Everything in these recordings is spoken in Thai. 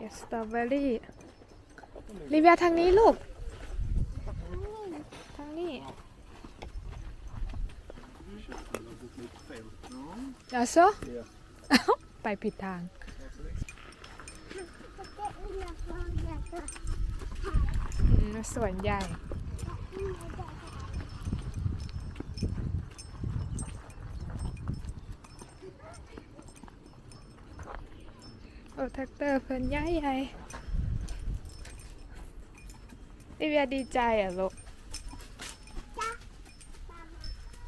เก็บสตรอเบอรี่ลิเวียทางนี้ลูก ทางนี้ยาโซไปผิดทาง สวนใหญ่ โอ้แท็กเตอร์เพิ่นใหญ่ใหญ่ลิเวียดีใจอะลูก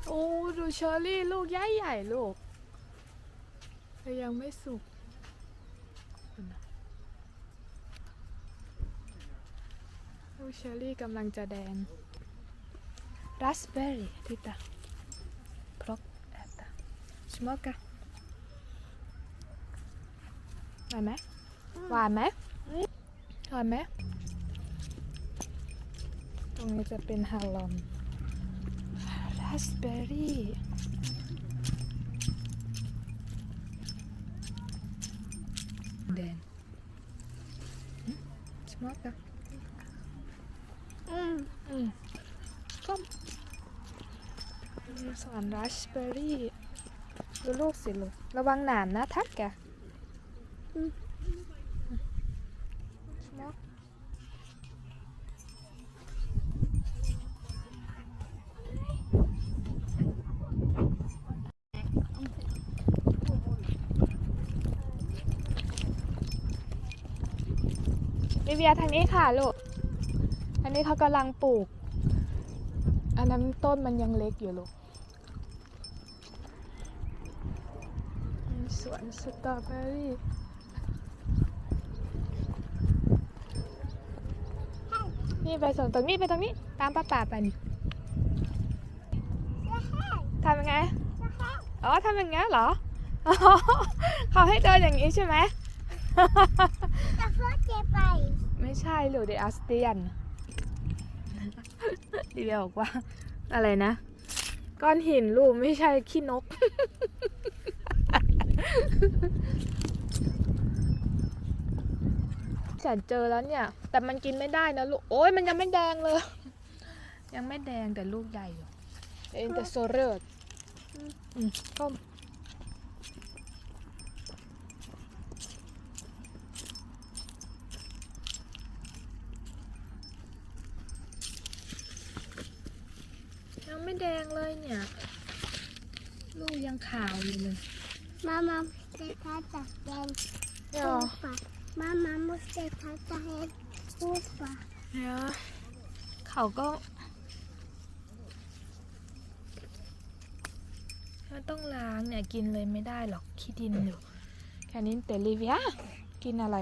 โอ้ดูเชอร์รี่ลูกใหญ่ใหญ่ลูกแต่ยังไม่สุกลูกเชอร์รี่กำลังจะแดงราสเบอร์รี่ทิตาพรกแอตตาสมอกะ หวานไหมหวานไหมหวานไหมตรงนี้จะเป็นฮาลอมราสเบอร์รี่แดงสมอกอะอืมก็มีสวนราสเบอร์รี่ดูลูกสิลูกระวังหนามนะทักแกอื มสมอกลิเวียทางนี้ค่ะลูก อันนี้เขากำลังปลูก อันนั้นต้นมันยังเล็กอยู่ลูกสวนสตรอเบอรี่ นี่ไปส่งตรงนี้ไปตรงนี้ ตามป้าป่าไปนี่ทำยังไง อ๋อทำอย่างงี้เหรออ๋อเขาให้เดินอย่างนี้ใช่ไหมไม่ใช่หรือเดอัสเตียนดีเดียบอกว่า อะไรนะ ก้อนหินลูกไม่ใช่ขี้นก ฉันเจอแล้วเนี่ย แต่มันกินไม่ได้นะลูก โอ้ยมันยังไม่แดงเลย ยังไม่แดงแต่ลูกใหญ่อยู่เอ็นแต่โซเรอร์อืมต้มยังไม่แดงเลยเนี่ย ลูกยังขาวอยู่เลย Mamma måste tvätta den เดี๋ยว sopa. Mamma måste tvätta den sopa. เดี๋ยว เขาก็ มันต้องล้างเนี่ยกินเลยไม่ได้หรอกขี้ดินอยู่ แค่นี้แต่ลิเวียกินอะไร